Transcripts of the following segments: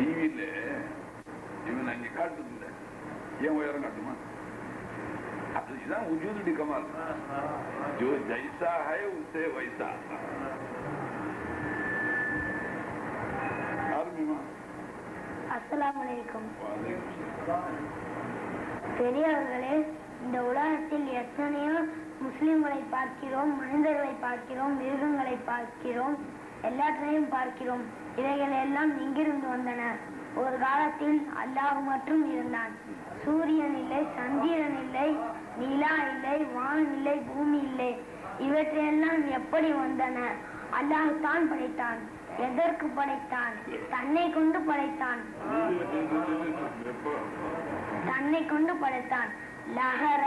டிவியில் இவன் அங்கே காட்டுது ஏன் உயரம் காட்டுமா? அதுதான் உஜூதுடி கமால் ஜோ ஜைசா ஹை உசே வைசா. ஆரம்பிமா அஸ்லாம் பெரியவர்களே இந்த உலகத்தில் எத்தனையோ முஸ்லிம்களை பார்க்கிறோம் மனிதர்களை பார்க்கிறோம் மிருகங்களை பார்க்கிறோம். எல்லாற்றையும் பார்க்கிறோம். இவைகள் எல்லாம் இங்கிருந்து வந்தன. ஒரு காலத்தில் அல்லாஹ் மட்டும் இருந்தான். சூரியன் இல்லை சந்திரன் இல்லை நிலா இல்லை வானம் இல்லை பூமி இல்லை. இவற்றையெல்லாம் எப்படி வந்தன? அல்லாஹ் தான் படைத்தான். எதற்கு படைத்தான்? தன்னை கொண்டு படைத்தான். தன்னை கொண்டு படைத்தான். லஹர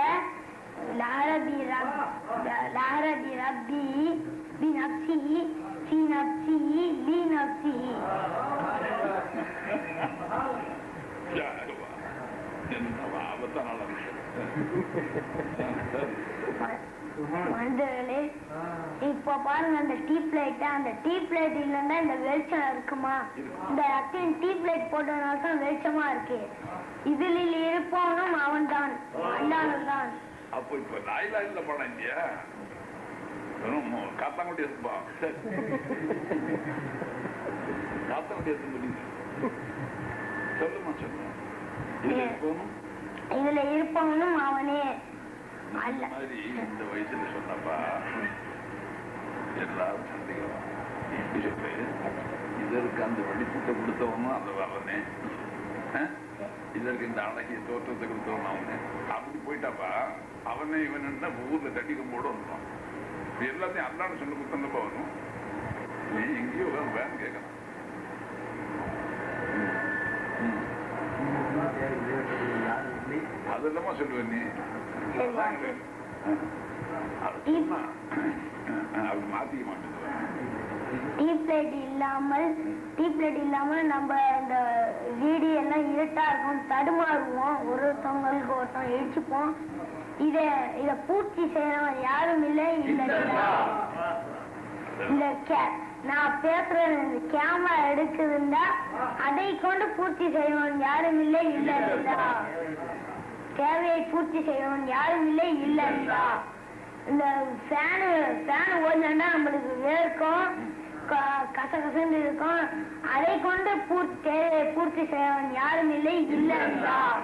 லஹரபி ரப் லஹரபி ரப்பி பி நப்சிஹி மனிதர்களே இப்ப பாருங்க அந்த டீப் லைட் அந்த டீப் லைட் இல்லைன்னா இந்த வெளிச்சம் இருக்குமா? இந்த அத்தையும் டீப் லைட் போட்டதுனால தான் வெளிச்சமா இருக்கு. இதில் இருப்பவனும் அவன்தான் அல்லாஹ் தான் அப்போ இப்ப நாயிலா இல்ல படம் இல்லையா? காத்தாங்குடி இருக்குப்பா சரி காத்தாங்குடி இருக்கு சொல்லுமா சொல்லுமா. இதுல போகணும் இதுல இருப்பவனும் அவனே இந்த அல்ல. மாதிரி இந்த வயசுல சொன்னப்பா எல்லாரும் சந்தேகம். இதற்கு அந்த வெளிச்சத்தை கொடுத்தவனும் அந்த அவனே? இதற்கு இந்த அழகிய தோற்றத்தை கொடுத்தவன் அவனே. அப்படி போயிட்டாப்பா அவனே இவன் ஊர்ல தட்டி கும்போட வந்துட்டான் இது எல்லாத்தையும் அல்லான்னு சொல்லி கொடுத்தப்பா வரும். நீ எங்கேயோ வேணும் கேட்கலாம். அதெல்லாமா சொல்லுவேன் நீ. அது அது மாத்திக்க லைட் இல்லாமல் இல்லாமல் நம்ம இந்த வீடு எல்லாம் இருட்டா இருக்கும் தடுமாறுவோம். ஒருத்தவங்களுக்கு ஒருத்தவங்க இடிச்சுப்போம். இத இத பூர்த்தி செய்யறவன் யாரும் இல்லை. இந்த இந்த கே- நான் பேசுறது கேமரா எடுக்குதுண்டா. அதை கொண்டு பூர்த்தி செய்வன் யாரும் இல்லை. இல்லைங்களா தேவையை பூர்த்தி செய்வன் யாரும் இல்லை. இல்லைங்களா இந்த ஃபேனு ஃபேன் ஓடலன்னா நம்மளுக்கு வேர்க்கும். கசகசன்னு இருக்கும். அதை கொண்டு பூர்த்தி தேவையை பூர்த்தி செய்வன் யாரும் இல்லை. இல்லைங்களா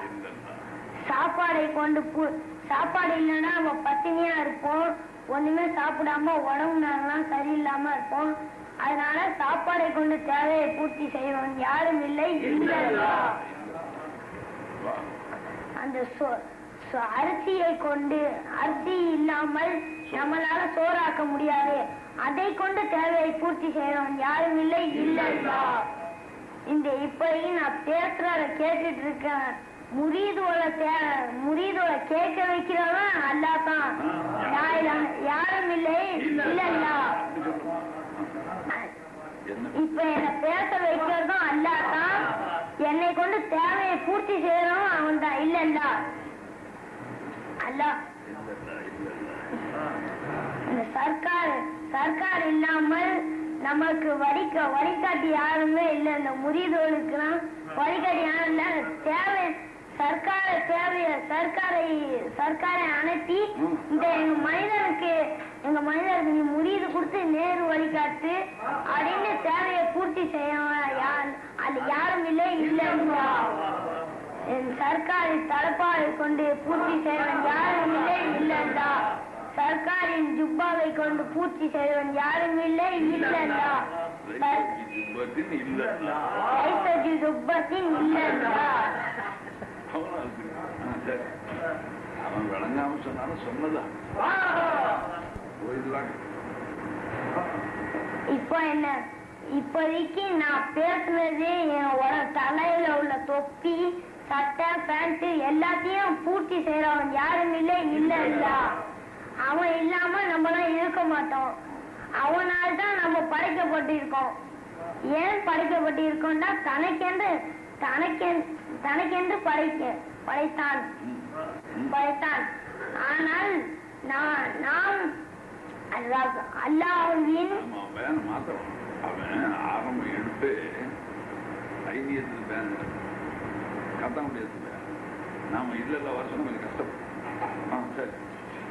சாப்பாடை கொண்டு பூ- சாப்பாடு இல்லைன்னா நம்ம பட்டினியா இருப்போம். ஒண்ணுமே சாப்பிடாம உடம்பு நாங்களாம் சரியில்லாம இருப்போம். அதனால சாப்பாடை கொண்டு தேவையை பூர்த்தி செய்வோம். யாரும் இல்லை அந்த சோ- சோ- அரிசியை கொண்டு அரிசி இல்லாமல் நம்மளால சோறாக்க முடியாது. அதை கொண்டு தேவையை பூர்த்தி செய்யறவன் யாரும் இல்லை இல்லைங்களா இந்த இப்போதைக்கு நான் பேசுறத கேட்டுட்டு இருக்கேன். முரீதோட தே- முரீதோட கேட்க வைக்கிறவன் அல்லா தான் யாரும் இல்லை என்ன? இப்ப என்ன பேச வைக்கிறதும் அல்லா தான் என்னை கொண்டு தேவையை பூர்த்தி செய்யறவன் அவன் தான் இல்லைங்களா அல்லா இந்த சர்க்கார் சர்க்கார் இல்லாமல் நமக்கு வழிக்க வழிகாட்டி யாருமே இல்லை. இந்த முறிதோளுக்குலாம் வழிகாட்டி யாரும் இல்லை. தேவை சர்க்கார தேவைய சர்க்காரை சர்க்காரை அனுப்பி இந்த எங்க மனிதனுக்கு எங்க மனிதனுக்கு நீ முறியது கொடுத்து நேரு வழிகாட்டு அப்படின்னு தேவையை பூர்த்தி செய்யணும் அது யாரும் இல்லை என் சர்க்காரின் தலப்பாவை கொண்டு பூர்த்தி செய்வன் யாரும் இல்லை இல்லைண்டா சர்க்காரின் ஜுப்பாவை கொண்டு பூர்த்தி செய்வன் யாரும் இல்லை இல்லைண்டா இல்ல இல்லைண்டா அவனா இருக்கு. சரி. அவன் விளங்காம சொன்னாலும் சொன்னதான் போயிடலாம் இப்போ என்ன இப்போதைக்கு நான் பேசுறது என் தலையில உள்ள தொப்பி சட்டை பேண்ட் எல்லாத்தையும் பூர்த்தி செய்யறவன் யாரும் இல்ல இல்ல அவன் இல்லாம நம்மளாம் இருக்க மாட்டோம் அவனால தான் நம்ம படைக்கப்பட்டிருக்கோம் ஏன் படைக்கப்பட்டிருக்கோம்னா தனக்கென்று தனக்கென்று தனக்கென்று படைக்க படைத்தான். படைத்தான். ஆனால் நான் நாம் அல்லாஹ்- அல்லாஹ்வின் அவன் ஆரம்பம் எடுத்து ஐதியத்தில் பேன் கத்த முடியாது நாம இல்ல வருஷம் கொஞ்சம் கஷ்டப்படும் ஆ சரி.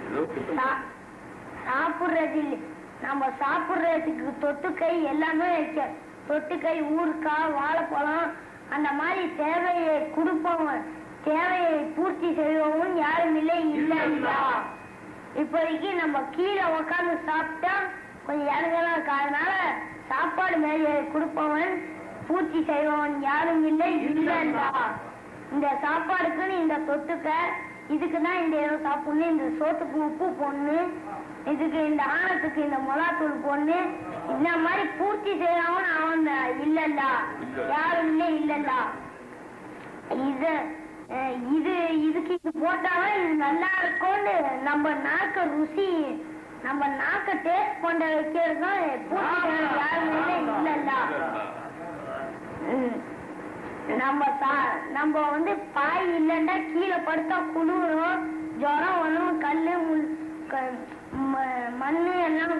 ஏதோ திட்டம் சா- சாப்பிடுறது இல்ல. நம்ம சாப்பிடுறதுக்கு தொட்டுக்கை எல்லாமே வைக்க தொட்டுக்கை ஊறுக்காய் வாழைப்பழம் அந்த மாதிரி தேவையை கொடுப்பவன் தேவையை பூர்த்தி செய்வவும் யாரும் இல்லை இல்லைங்களா? இப்போதைக்கு நம்ம கீழே உக்காந்து சாப்பிட்டா கொஞ்சம் இறங்கலாம் இருக்கு? அதனால சாப்பாடு மேலே கொடுப்பவன் பூர்த்தி செய்வவன் யாரும் இல்லை இல்லைங்களா? இந்த சாப்பாடுக்குன்னு இந்த தொட்டுக்க இதுக்கு தான் இந்த இடம் சாப்பிடணும் இந்த சோத்துக்கு உப்பு போடணும் இதுக்கு இந்த ஆணத்துக்கு இந்த மிளகாத்தூள் போடணும் இந்த மாதிரி பூர்த்தி செய்யறவன் அவன் இல்லல்ல. யாரும் இல்லை இல்லல்ல. இது இது இதுக்கு இது இது நல்லா இருக்கும்னு நம்ம நாக்க ருசி நம்ம நாக்க டேஸ்ட் பண்ண வைக்கிறது தான் பூர்த்தி யாரும் இல்லை இல்லல்ல. நம்ம நம்ம வந்து பாய் இல்லைன்னா கீழே படுத்தா குளிரும் ஜுரம் வரும் கல்லு முள் க- ம- மண்ணு எல்லாம்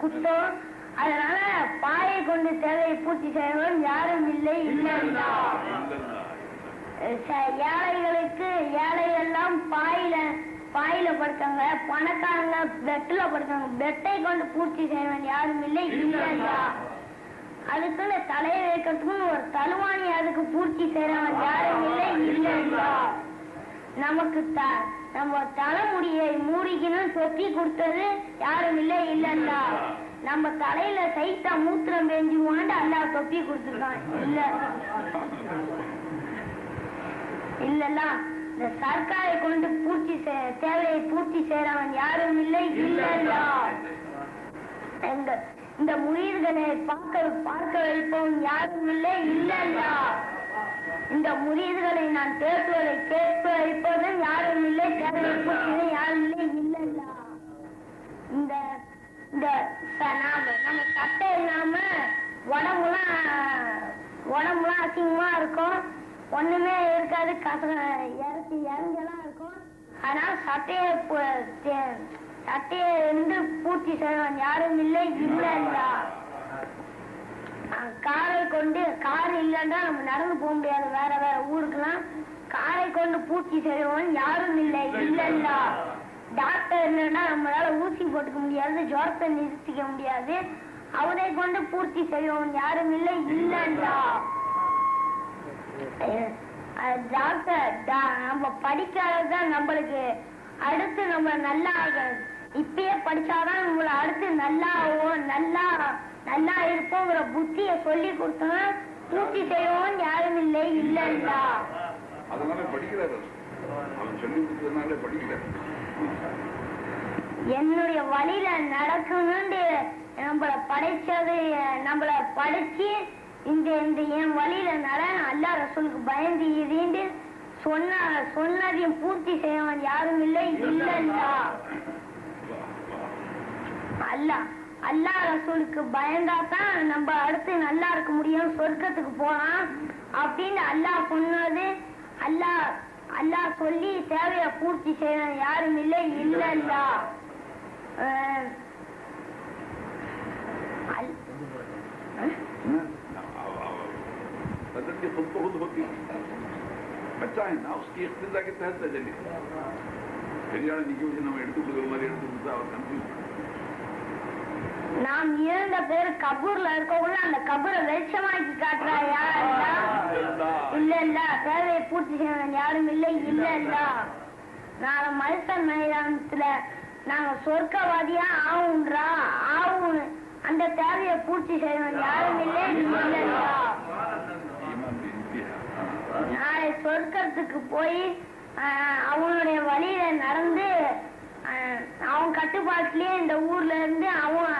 குத்தும். அதனால பாயை கொண்டு தேவையை பூர்த்தி செய்வன் யாரும் இல்லை ஏழைகளுக்கு ச- ஏழைகளுக்கு பாயில பாயில படுத்தாங்க பணக்காரங்க பெட்ல படுத்தாங்க பெட்டை கொண்டு பூர்த்தி செய்வன் யாரும் இல்லை இல்லைங்களா அதுக்குன்னு தலையை வைக்கிறதுக்குன்னு ஒரு தலுவாணி அதுக்கு பூர்த்தி செய்யறவன் யாரும் இல்லை இல்லைங்களா நமக்கு த நம்ம தலைமுடியை மூடிக்கணும் சொத்தி கொடுத்தது யாரும் இல்லை இல்லைங்களா நம்ம தலையில சைத்தா மூத்திரம் பெஞ்சுவான்ட்டு அல்லா தொப்பி கொடுத்துருக்கான். இல்ல. இல்லல்ல இந்த சர்க்காரை கொண்டு பூர்த்தி தேவையை பூர்த்தி செய்யறவன் யாரும் இல்லை. இல்லல்லா இந்த இந்த முறியீடுகளை பார்க்க பார்க்க வைப்பவன் யாரும் இல்லை. இல்லல்லா இந்த முறியீடுகளை நான் பேசுவதை கேட்க வைப்பதும் யாரும் இல்லை. தேவையை பூர்த்தி யாரும் இல்லை. இல்லல்லா இந்த இந்த ச- நாம? நம்ம சட்டை இல்லாம உடம்புலாம் உடம்புலாம் அசிங்கமா இருக்கும். ஒண்ணுமே இருக்காது. கச இறச்சி இறங்கெல்லாம் இருக்கும். அதனால சட்டையை பு- தே- சட்டையை வந்து பூர்த்தி செய்வன் யாரும் இல்லை இல்லைங்களா காரை கொண்டு கார் இல்லைன்னா நம்ம நடந்து போக முடியாது. வேற வேற ஊருக்குலாம். காரை கொண்டு பூர்த்தி செய்வோம் யாரும் இல்லை இல்லைங்களா டாக்டர் என்னன்னா நம்மளால ஊசி போட்டுக்க முடியாது ஜோரத்தை நிறுத்திக்க முடியாது. அவரை கொண்டு பூர்த்தி செய்வோம். யாரும் இல்லை இல்லைங்களா டாக்டர் நம்ம படிக்காததான் நம்மளுக்கு. அடுத்து நம்ம நல்லா இப்பயே படிச்சாதான் நம்மள அடுத்து நல்லா ஆகும் நல்லா நல்லா இருப்போங்கிற புத்திய சொல்லி கொடுத்தோம்னா பூர்த்தி செய்வோம் யாரும் இல்லை இல்லைங்களா அதனால படிக்கிறாரு. அவன் சொல்லி கொடுத்ததுனால படிக்கிறார் என்னுடைய வழியில நடக்கணும்னு நம்மள படைச்சது நம்மள படைச்சு இந்த இந்த என் வழியில நட அல்லா ரசூலுக்கு பயந்து இருந்து சொன்ன சொன்னதையும் பூர்த்தி செய்யவன் யாரும் இல்லை இல்லல்லா. அல்லா அல்லா ரசூலுக்கு பயந்தாதான் நம்ம அடுத்து நல்லா இருக்க முடியும் சொர்க்கத்துக்கு போலாம் அப்படின்னு அல்லாஹ் சொன்னது. அல்லாஹ் على كل سبب يقول شيئا يعلم الله إلا الله بدلتي خلطه خذ خذ بچاين उसकी इख्तिजा की तहत चले फिर यार निकल நாம் இருந்த பேர் கபூர்ல இருக்கவங்களும் அந்த கபூரை வெளிச்சமாக்கி காட்டுறாயா? இல்ல? இல்ல தேவையை பூர்த்தி செய்யணும். யாரும் இல்லை இல்ல இல்ல. நாங்க மனுஷன் மைதானத்துல நாங்க சொர்க்கவாதியா? ஆகுன்றா ஆகும் அந்த தேவையை பூர்த்தி செய்யணும். யாரும் இல்லை இல்ல இல்ல. நாளை சொர்க்கத்துக்கு போய் அவனுடைய வழியில நடந்து அவன் கட்டுப்பாட்டுலயே இந்த ஊர்ல இருந்து அவன்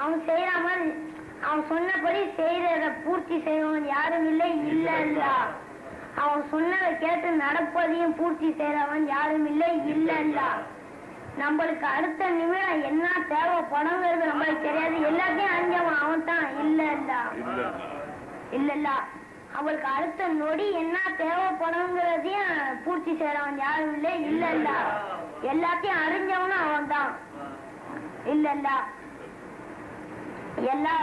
அவன் செய்யற மாதிரி அவன் சொன்னபடி செய்யறத பூர்த்தி செய்வன் யாரும் இல்லை இல்ல இல்ல. அவன் சொன்னதை கேட்டு நடப்பதையும் பூர்த்தி செய்யறவன் யாரும் இல்லை இல்ல இல்ல. நம்மளுக்கு அடுத்த நிமிடம் என்ன தேவைப்படுங்கிறது நம்மளுக்கு தெரியாது. எல்லாத்தையும் அஞ்சவன் அவன் தான். இல்ல இல்ல. இல்ல இல்லல்ல அவளுக்கு அடுத்த நொடி என்ன தேவைப்படுங்கிறதையும் பூர்த்தி செய்யறவன் யாரும் இல்லை இல்லல்ல எல்லாத்தையும் அறிஞ்சவனும் அவன் தான். இல்லல்ல எல்லா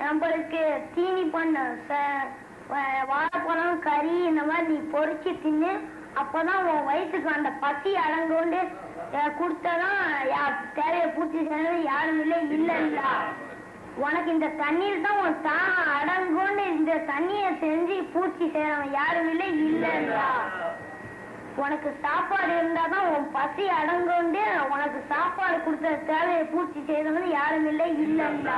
நம்மளுக்கு தீனி பண்ண வாழைப்பழம் கறி இந்த மாதிரி நீ பொரிச்சு தின்னு அப்பதான் உன் வயசுக்கு அந்த பசி அடங்கொண்டு கொடுத்ததான் யா- தேவையை பூர்த்தி செய்யறது யாரும் இல்லை இல்ல இல்ல உனக்கு இந்த தண்ணீர் தான் உன் தான் அடங்கொண்டு இந்த தண்ணியை செஞ்சு பூர்த்தி செய்யறவன் யாரும் இல்லை இல்ல இல்லா உனக்கு சாப்பாடு இருந்தாதான் உன் பசி அடங்கொண்டு உனக்கு சாப்பாடு கொடுத்த தேவையை பூர்த்தி செய்தவன் யாரும் இல்லை இல்ல இல்ல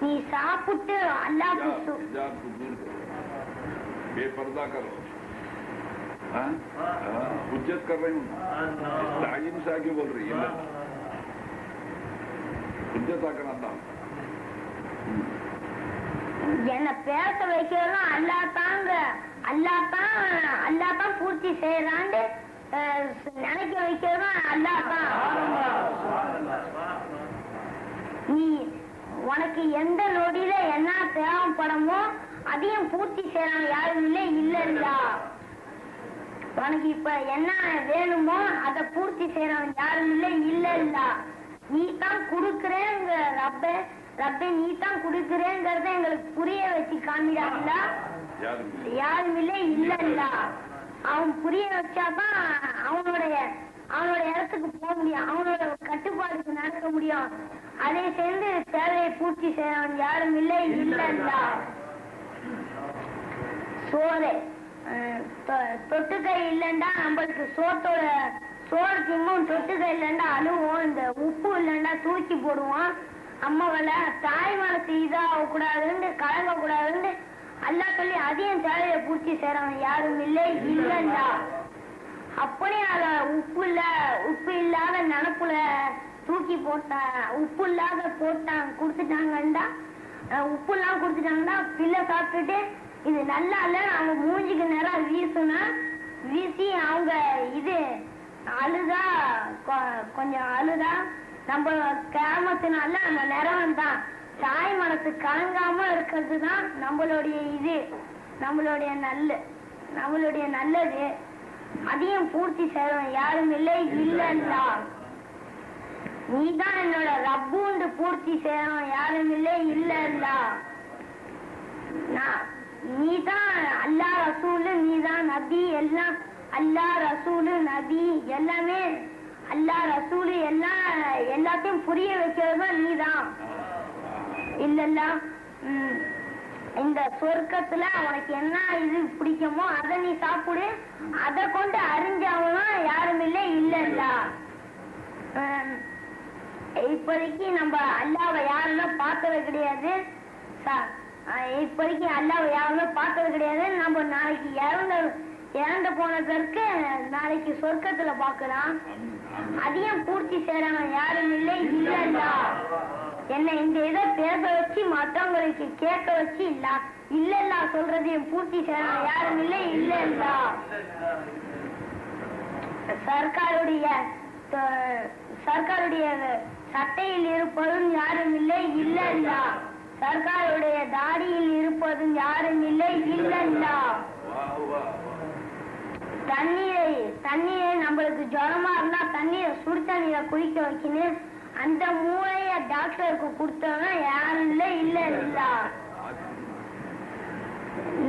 நீ சாப்பிட்டு அல்லாஹ்க்கு சு- हिजाब को दूर करो बेपर्दा करो हाँ? हाँ, हुज्जत कर रही हूँ ताइन से आगे बोल रही है हुज्जत आकर आता हूँ என்ன பேச வைக்கிறதும் அல்லாத்தாங்க. தாங்க அல்லாத்தான் பூர்த்தி செய்யறான்னு நினைக்க வைக்கிறதும் அல்லாத்தான். நீ உனக்கு எந்த நொடியில என்ன தேவைப்படமோ அதையும் பூர்த்தி செய்யறாங்க யாரும் இல்லை இல்ல உனக்கு இப்ப என்ன வேணுமோ அதை பூர்த்தி செய்யறவன் யாரும் இல்லை இல்ல இல்ல. நீ தான் குடுக்கறேங்க ரப்ப. ரப்பே நீ தான் கொடுக்கிறேங்கிறத எங்களுக்கு புரிய வச்சு காமிடாங்களா? யாரும் இல்லை இல்ல அவன் புரிய வச்சாதான் அவனுடைய அவனோட இடத்துக்கு போக முடியும். அவனோட கட்டுப்பாடுக்கு நடக்க முடியும். அதை சேர்ந்து தேவையை பூர்த்தி செய்யவன் யாரும் இல்லை இல்லைண்டா சோறு தொட்டுக்கை இல்லைண்டா நம்மளுக்கு சோத்தோட சோறு திங்கும் தொட்டுக்கை இல்லைண்டா அழுவோம். இந்த உப்பு இல்லைண்டா தூக்கி போடுவோம் அம்மாவல தாய் மனசு இதாக கூடாதுன்னு கலங்க கூடாதுன்னு அல்லா சொல்லி அதையும் தேவையை பூர்த்தி செய்யறவன் யாரும் இல்லை இல்லைண்டா அப்படியே அத உப்பு இல்ல உப்பு இல்லாத நினப்புல தூக்கி போட்டான் உப்பு இல்லாத போட்டாங்க கொடுத்துட்டாங்கண்டா உப்பு எல்லாம் கொடுத்துட்டாங்கன்னா பிள்ளை சாப்பிட்டுட்டு இது நல்லா இல்ல அவங்க மூஞ்சிக்கு நேரம் வீசுனா வீசி அவங்க இது அழுதா கொ- கொஞ்சம் அழுதா நம்ம கிராமத்தினால அந்த நிறவன் தான். தாய் மனசு கலங்காம இருக்கிறது தான் நம்மளுடைய இது நம்மளுடைய நல்ல நம்மளுடைய நல்லது. அதையும் பூர்த்தி செய்யறோம் யாரும் இல்லை இல்லல்லா நீதான் என்னோட ரப்புண்டு பூர்த்தி செய்யறோம் யாரும் இல்லை இல்லல்லா நான் நீதான் அல்லா ரசூலு நீதான் நபி எல்லாம் அல்லா ரசூலு நபி எல்லாமே அல்லா ரசூலு எல்லாம் எல்லாத்தையும் புரிய வைக்கிறது தான் நீதான். இல்லல்ல இந்த சொர்க்கத்துல உனக்கு என்ன இது பிடிக்குமோ அதை நீ சாப்பிடு. அதை கொண்டு அறிஞ்சவனும் யாரும் இல்லை இல்லல்ல. இப்போதைக்கு நம்ம அல்லாவை யாருமே பார்த்தது கிடையாது. இப்போதைக்கு அல்லாவை யாருமே பார்த்தது கிடையாது. நம்ம நாளைக்கு இறந்த இறந்து போன பிறகு நாளைக்கு சொர்க்கத்துல பாக்கலாம் அதையும் பூர்த்தி செய்யறவன் யாரும் இல்லை இல்லல்லா என்ன இந்த இதை பேச வச்சு மற்றவங்களுக்கு கேட்க வச்சு இல்ல இல்லல்லா சொல்றதையும் பூர்த்தி செய்யறவன் யாரும் இல்லை இல்லல்லா? சர்க்காருடைய சர்க்காருடைய சட்டையில் இருப்பதும் யாரும் இல்லை இல்லல்லா? சர்க்காருடைய தாடியில் இருப்பதும் யாரும் இல்லை இல்லல்லா? தண்ணியை தண்ணியை நம்மளுக்கு ஜுரமா இருந்தா தண்ணியை சுடு தண்ணியில குளிக்க வைக்கணும். அந்த மூளைய டாக்டருக்கு கொடுத்தோம்னா யாரும் இல்ல இல்ல இல்ல.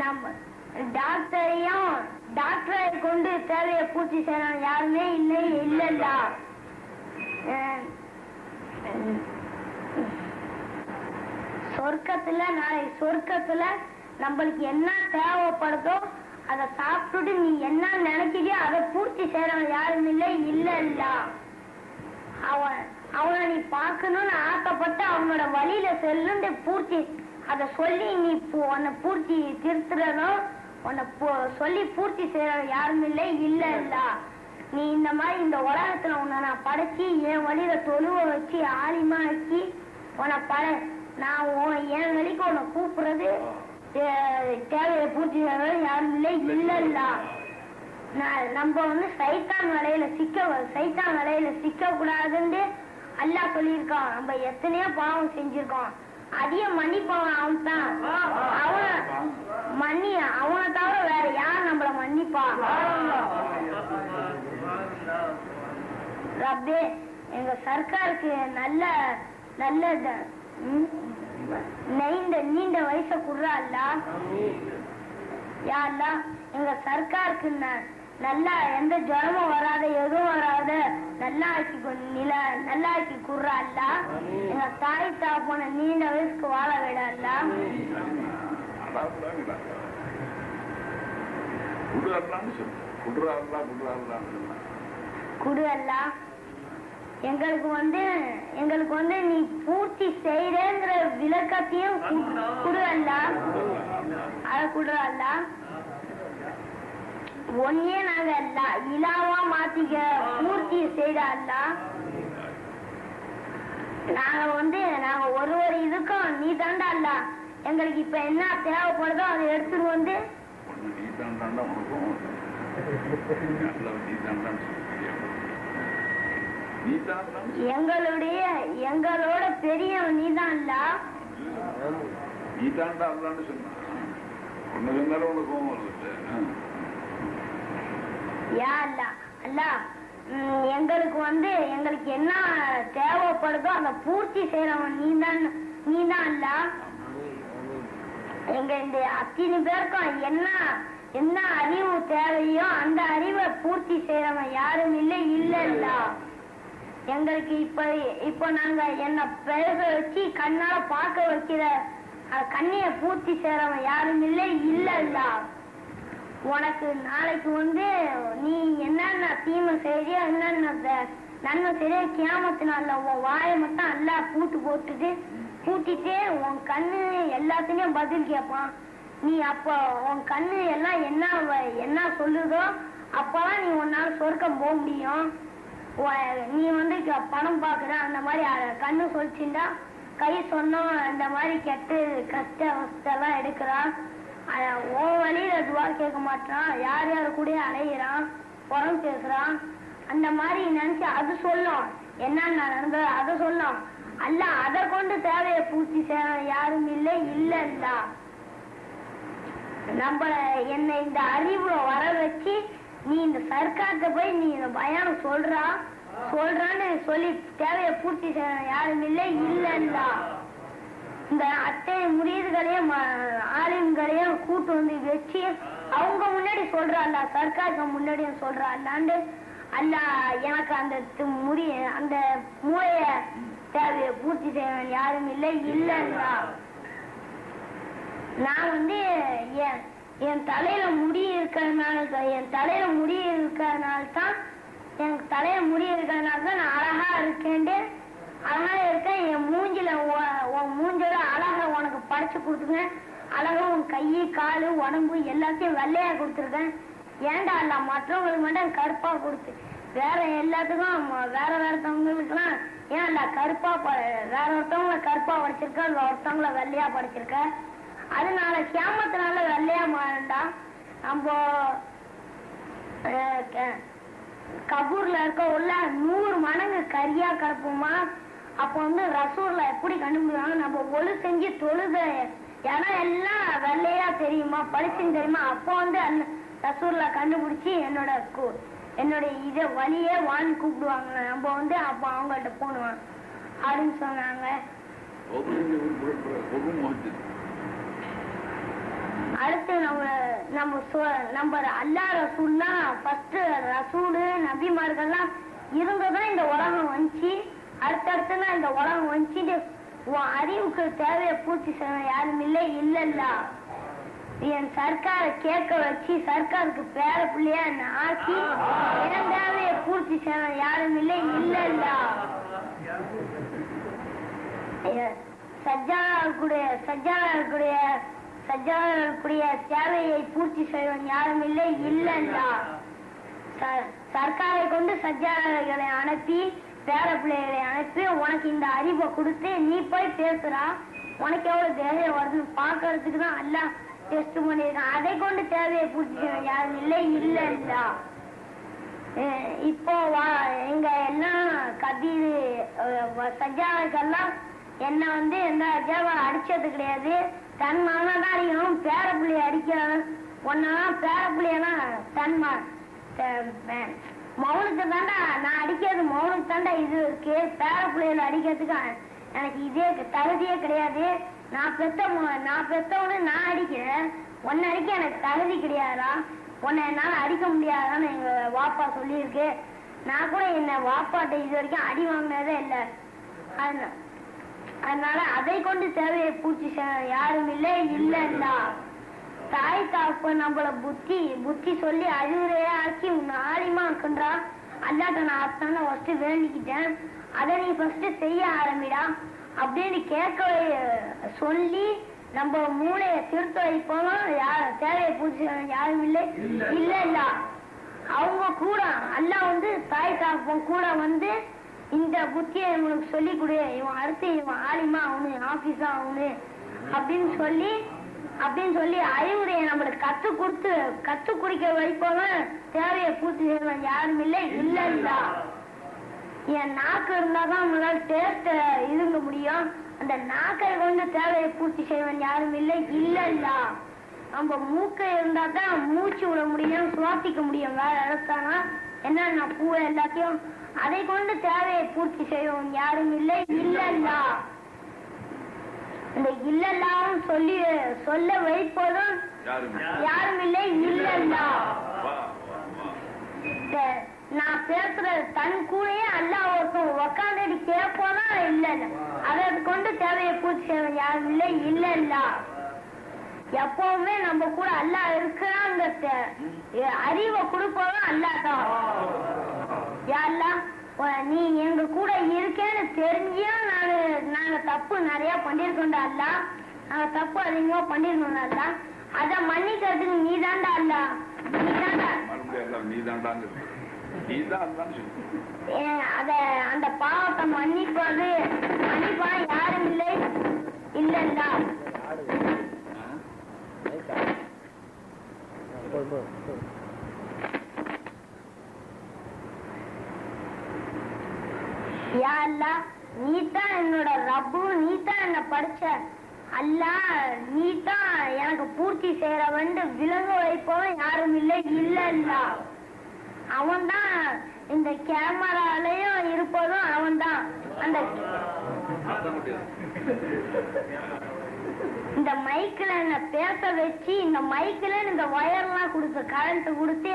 நம்ம டாக்டரையும் டாக்டரை கொண்டு தேவையை பூர்த்தி செய்யணும் யாருமே இல்லை இல்ல இல்ல சொர்க்கத்துல நாளை சொர்க்கத்துல நம்மளுக்கு என்ன தேவைப்படுதோ அதை சாப்பிட்டுட்டு நீ என்ன நினைக்கிறியோ அதை பூர்த்தி செய்யறவன் யாரும் இல்லை இல்ல இல்ல அவன் அவனை நீ பார்க்கணும்னு ஆசைப்பட்டு அவனோட வழியில செல்லுண்டு பூர்த்தி அதை சொல்லி நீ உன்னை பூர்த்தி திருத்துறதும் உன்னை சொல்லி பூர்த்தி செய்யறவன் யாரும் இல்லை இல்ல இல்ல நீ இந்த மாதிரி இந்த உலகத்துல உன்னை நான் படைச்சு என் வழியில தொழுவ வச்சு ஆலிமா ஆக்கி உன்னை பட நான் உன் என் வழிக்கு உன்னை கூப்பிடுறது. தேவையை பூர்த்தி செய்யறவன் யாரும் இல்லை இல்ல இல்ல நான் நம்ம வந்து சைத்தான் வலையில சிக்க சைத்தான் வலையில சிக்க கூடாதுன்னு அல்லாஹ் சொல்லியிருக்கான். நம்ம எத்தனையோ பாவம் செஞ்சிருக்கோம். அதையும் மன்னிப்பவன் அவன் தான் அவன் மன்னி அவனை தவிர வேற யார் நம்மள மன்னிப்பா? ரப்பே எங்க சர்க்காருக்கு நல்ல நல்ல நீண்ட நீண்ட வயசை குடுறா அல்லா. யா அல்லா எங்க சர்க்காருக்கு நல்லா எந்த ஜுரமும் வராத எதுவும் வராத நல்லா ஆக்கி நில நல்லா ஆக்கி குடுறா அல்லா. எங்க தாய் தாப்பன நீண்ட வயசுக்கு வாழ விட அல்லா. குடு அல்லா அல்லான்னு சொன்னா. குடு அல்லா. எங்களுக்கு வந்து எங்களுக்கு வந்து நீ பூர்த்தி செய்யறேங்கிற விளக்கத்தையும் கு- அத குடு ஒன்னே நாங்க அல்லா இலாவா மாத்திக்க பூர்த்தி செய்த நாங்க வந்து நாங்க ஒரு ஒரு இதுக்கும் நீ தாண்டா அல்லா எங்களுக்கு இப்ப என்ன தேவைப்படுதோ அதை எடுத்துட்டு வந்து நீ தாண்டாண்டா உனக்கும் நீ எங்களுடைய எங்களோட பெரியவன் நீதான் நீ தாண்டா அல்லான்னு சொன்னா. ஒண்ணு இருந்தாலும் உனக்கு கோவம் வருது. யா அல்லா அல்லா ம், எங்களுக்கு வந்து எங்களுக்கு என்ன தேவைப்படுதோ அதை பூர்த்தி செய்யறவன் நீதான் நீதான் அல்லா எங்க இந்த அத்தனை பேருக்கும் என்ன என்ன அறிவு தேவையோ அந்த அறிவை பூர்த்தி செய்யறவன் யாரும் இல்லை இல்ல எங்களுக்கு இப்ப இப்ப நாங்க என்ன பேச வச்சு கண்ணால பார்க்க வைக்கிற அந்த கண்ணிய பூர்த்தி செய்யறவன் யாரும் இல்லை இல்ல உனக்கு நாளைக்கு வந்து நீ என்னென்ன தீமை செய்யறியோ என்னென்ன நன்மை செய்யறியோ கியாமத்து நாள்ல உன் வாயை மட்டும் எல்லாம் பூட்டு போட்டுட்டு பூட்டிட்டு உன் கண்ணு எல்லாத்துலயும் பதில் கேட்பான் நீ அப்போ உன் கண்ணு எல்லாம் என்ன என்ன சொல்லுதோ அப்பதான் நீ உன்னால சொர்க்கம் போக முடியும். நீ வந்து பணம் பாக்குற அந்த மாதிரி கண்ணு சொல்லிச்சுண்டா கை சொன்னோம் அந்த மாதிரி கெட்டு கஷ்ட வசத்தெல்லாம் எடுக்கிறான் ஓ வழியில துவா கேட்க மாட்டான் யார் யார் கூட அலையிறான் புறம் பேசுறான் அந்த மாதிரி நினைச்சு அது சொல்லும். என்ன நடந்தது அதை சொல்லும். அல்ல அதை கொண்டு தேவையை பூர்த்தி செய்ய யாரும் இல்லை இல்ல இல்ல நம்ம என்னை இந்த அறிவு வர வச்சு நீ இந்த சர்க்கார்ட்ட போய் நீ இந்த பயானம் சொல்றா? சொல்றான்னு சொல்லி தேவையை பூர்த்தி செய்ய யாரும் இல்லை இல்ல இந்த அத்தனை முறியீடுகளையும் ஆலிம்களையும் கூட்டு வந்து வச்சு அவங்க முன்னாடி சொல்றாள்ல சர்க்காருக்கு முன்னாடியும் சொல்றாள்லாண்டு அல்ல எனக்கு அந்த முடி அந்த மூளைய தேவையை பூர்த்தி செய்ய யாரும் இல்லை இல்லைன்னா நான் வந்து என் என் தலையில முடி இருக்கிறதுனால என் தலையில இருக்கிறதுனால தான் எனக்கு தலையில முடி இருக்கிறதுனால தான் நான் அழகா இருக்கேன்ட்டு அழகா இருக்கேன். என் மூஞ்சில உன் மூஞ்சோட அழகா உனக்கு படைச்சு கொடுத்துருக்கேன். அழகா உன் கை காலு உடம்பு எல்லாத்தையும் வெள்ளையா கொடுத்துருக்கேன். ஏன்டா இல்ல மற்றவங்களுக்கு மட்டும் கருப்பா கொடுத்து வேற எல்லாத்துக்கும் வேற வேறத்தவங்களுக்குலாம் ஏன் இல்ல கருப்பா வேற ஒருத்தவங்கள கருப்பா படிச்சிருக்க ஒருத்தவங்கள வெள்ளையா படிச்சிருக்க? அதனால சேமத்தினால வெள்ளையா மாறண்டா. நம்ம கபூர்ல இருக்க உள்ள நூறு மடங்கு கரியா கிடப்போமா அப்ப வந்து ரசூர்ல எப்படி கண்டுபிடிவாங்க நம்ம ஒழு செஞ்சு தொழுத. இடம் எல்லாம் வெள்ளையா தெரியுமா? பளிச்சுன்னு தெரியுமா? அப்போ வந்து அந்த ரசூர்ல கண்டுபிடிச்சு என்னோட கு- என்னோட இத வழியே வான்னு கூப்பிடுவாங்க நம்ம வந்து அப்ப அவங்கள்ட்ட போனுவான் அப்படின்னு சொன்னாங்க. அடுத்து நம்ம நம்ம நம்ம அல்லா ரசூல்னா ஃபர்ஸ்ட் ரசூலு நபிமார்கள்லாம் இருந்ததான் இந்த உலகம் வந்துச்சு. அடுத்தடுத்துனா இந்த உலகம் வந்துச்சு. உன் அறிவுக்கு தேவையை பூர்த்தி செய்ய யாரும் இல்லை இல்லல்ல. என் சர்க்காரை கேட்க வச்சு சர்க்காருக்கு பேர பிள்ளையா என்ன ஆக்கி என் தேவையை பூர்த்தி செய்ய யாரும் இல்லை இல்லல்ல. சஜ்ஜானுடைய சஜ்ஜானுடைய சஜ்ஜானுடைய தேவையை பூர்த்தி செய்வன் யாரும் இல்லை இல்லைண்டா ச- சர்க்காரை கொண்டு சஜானர்களை அனுப்பி பேர பிள்ளைகளை அனுப்பி உனக்கு இந்த அறிவை கொடுத்து நீ போய் பேசுறா. உனக்கு எவ்வளவு தைரியம் வருதுன்னு பாக்குறதுக்கு தான் எல்லாம் டெஸ்ட் பண்ணிருக்கான் அதை கொண்டு தேவையை பூர்த்தி செய்வன் யாரும் இல்லை இல்லைண்டா அஹ் இப்போ வா- எங்க எல்லாம் கபீர் சஜாவுக்கெல்லாம் என்ன வந்து எந்த அஜாவை அடிச்சது கிடையாது. தன் மகனை தான் அடிக்கணும் பேர பிள்ளைய அடிக்கிறான் ஒன்னெல்லாம் பேர பிள்ளையெல்லாம் தன் மௌனுக்கு தாண்டா நான் அடிக்கிறது மௌனுக்கு தாண்டா இது இருக்கு. பேர பிள்ளைகளை அடிக்கிறதுக்கு எனக்கு இதே தகுதியே கிடையாது. நான் பெத்த நான் பெத்தவனு நான் அடிக்கிறேன். உன்னை அடிக்க எனக்கு தகுதி கிடையாதா? உன்னை என்னால அடிக்க முடியாதான்னு எங்க வாப்பா சொல்லியிருக்கு. நான் கூட என்ன வாப்பாட்ட இது வரைக்கும் அடி வாங்கினதே இல்லை. அதுதான் அதனால அதை கொண்டு தேவையை பூர்த்தி செய்ய யாரும் இல்லை இல்லைன்னா. தாய் தாப்ப நம்மள புத்தி புத்தி சொல்லி அறிவுரையா ஆக்கி உன்னை ஆலிமா இருக்குன்றா அல்லாட்ட நான் அத்தான ஃபர்ஸ்ட் வேண்டிக்கிட்டேன். அதை நீ ஃபர்ஸ்ட் செய்ய ஆரம்பிடா. அப்படின்னு கேட்க சொல்லி நம்ம மூளைய திருத்த வைப்போம். யார் தேவையை பூர்த்தி யாரும் இல்லை. இல்ல. இல்ல அவங்க கூட அல்லாஹ் வந்து தாய் தாப்பம் கூட வந்து இந்த புத்தியை இவனுக்கு சொல்லி கொடு. இவன் அடுத்து இவன் ஆலிமா அவனு ஆபீஸா அவனு. அப்படின்னு சொல்லி அப்படின்னு சொல்லி அறிவுரையை நம்மளுக்கு கத்து கொடுத்து கத்து குடிக்க வைப்பவன் தேவையை பூர்த்தி செய்வன் யாரும் இல்லை இல்ல இல்ல என் நாக்கு இருந்தாதான் நம்மளால டேஸ்ட் இருங்க முடியும். அந்த நாக்கை கொண்டு தேவையை பூர்த்தி செய்வன் யாரும் இல்லை இல்ல இல்ல. நம்ம மூக்கை இருந்தா தான் மூச்சு விட முடியும் சுவாசிக்க முடியும். வேற இடத்தானா என்னென்ன பூ எல்லாத்தையும் அதை கொண்டு தேவையை பூர்த்தி செய்வோம். யாரும் இல்லை இல்ல இல்ல இந்த இல்லல்லாம் சொல்லி சொல்ல வைப்பதும் யாரும் இல்லை. இல்லல்லா. நான் பேசுறது தன் கூடயே அல்லா ஒருத்தன் உக்காந்துட்டு கேட்போனா இல்ல இல்ல அதை கொண்டு தேவையை பூர்த்தி செய்வன் யாரும் இல்லை இல்ல இல்ல எப்பவுமே நம்ம கூட அல்லா இருக்கிறாங்க அறிவை கொடுப்பவன் அல்லா தான். யாரெல்லாம் நீ எங்க கூட இருக்கேன்னு தெரிஞ்சும் நாங்க நாங்க தப்பு நிறைய பண்ணிருக்கோம்டா அல்ல. நாங்க தப்பு அதிகமா பண்ணிருக்கோம்டா அல்ல. அத மன்னிக்கிறதுக்கு நீ தாண்டா அல்ல நீ தாண்டா நீ தாண்டாங்க அத அந்த பாவத்தை மன்னிப்பது மன்னிப்பா யாரும் இல்லை. இல்லல்லா யா அல்லா நீ தான் என்னோட ரப்பு நீ தான் என்ன படிச்ச. அல்லா நீ தான் எனக்கு பூர்த்தி செய்யறவன் விலங்கு வைப்பவன் யாரும் இல்லை இல்ல இல்லா அவன் தான் இந்த கேமராலையும் இருப்பதும் அவன் தான் அந்த இந்த மைக்ல என்ன பேச வச்சு இந்த மைக்ல இந்த ஒயர்லாம் கொடுத்து கரண்ட் கொடுத்து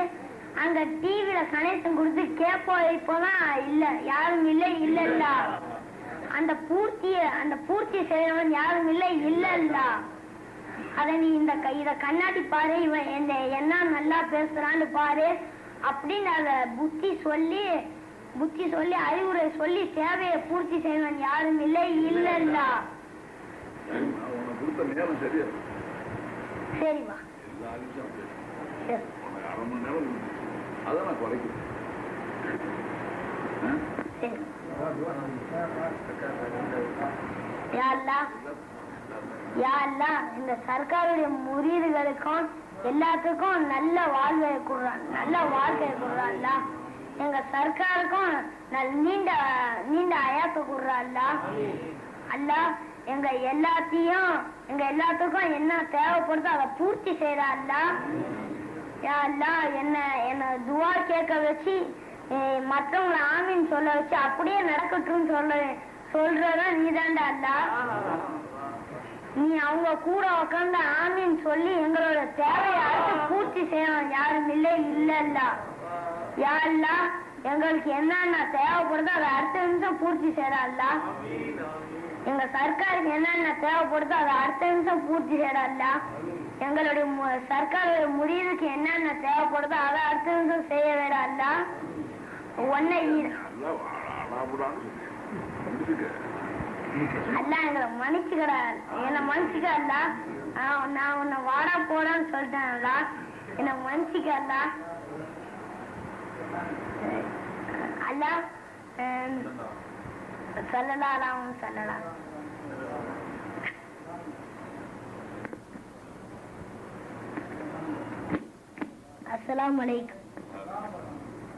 அங்க டிவில கனெக்ஷன் கொடுத்து கேப்ப வைப்போதான் இல்ல யாரும் இல்லை இல்ல இல்ல. அந்த பூர்த்திய அந்த பூர்த்தி செய்யறவன் யாரும் இல்லை இல்ல இல்ல. அத நீ இந்த இத கண்ணாடி பாரு இவன் என்ன என்ன நல்லா பேசுறான்னு பாரு அப்படின்னு அத புத்தி சொல்லி புத்தி சொல்லி அறிவுரை சொல்லி தேவையை பூர்த்தி செய்வன் யாரும் இல்லை இல்ல இல்ல பேசு. சரி அதை நான் குறைக்கிறேன் ஆ? சரி. யா அல்லாஹ், யா அல்லாஹ், இந்த சர்க்காருடைய முறியீடுகளுக்கும் எல்லாத்துக்கும் நல்ல வாழ்வை கொடுறான். நல்ல வாழ்க்கை கொடுறான்ல எங்க சர்க்காருக்கும் நல்ல நீண்ட நீண்ட அயாத்த கொடுறான்ல அல்லா. எங்க எல்லாத்தையும் எங்க எல்லாத்துக்கும் என்ன தேவைப்படுதோ அதை பூர்த்தி செய்யறான்ல யா என்ன என்ன துவா கேட்க வச்சு மற்றவங்களை ஆமீன் சொல்ல வச்சு அப்படியே நடக்கட்டும் சொல்ல சொல்றதா நீதாண்டா அல்லா. நீ அவங்க கூட உட்காந்து ஆமீன் சொல்லி எங்களோட தேவையை அடுத்து பூர்த்தி செய்யணும் யாரும் இல்லை இல்ல யா யாருல எங்களுக்கு என்னென்ன தேவைப்படுதோ அதை அடுத்த நிமிஷம் பூர்த்தி செய்யறல்ல எங்க சர்க்காருக்கு என்னென்ன தேவைப்படுதோ அதை அடுத்த நிமிஷம் பூர்த்தி செய்யறல்ல எங்களுடைய மு- சர்க்காரோட முடிவுக்கு என்னென்ன தேவைப்படுதோ அதை அடுத்த நிமிஷம் செய்ய வேறல்ல ஒன்னை நல்லா அல்ல எங்களை மன்னிச்சுக்கடா. என்ன மன்னிச்சுக்க அல்ல நான் நான் உன்னை வாடா போடான்னு சொல்லிட்டேன்ல என்ன மன்னிச்சுக்க அல்ல அல்ல ஹம், சொல்லலாம் சொல்லலாம். அஸ்லாம் அலைக்கும்.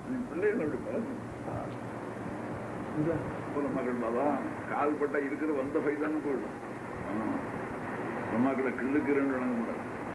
நீ மகள் தான் கால் இருக்கிற வந்த ஃபைல் போயிடும். அம்மாக்களை கிள்ளுக்கிறேன்னு முடியாது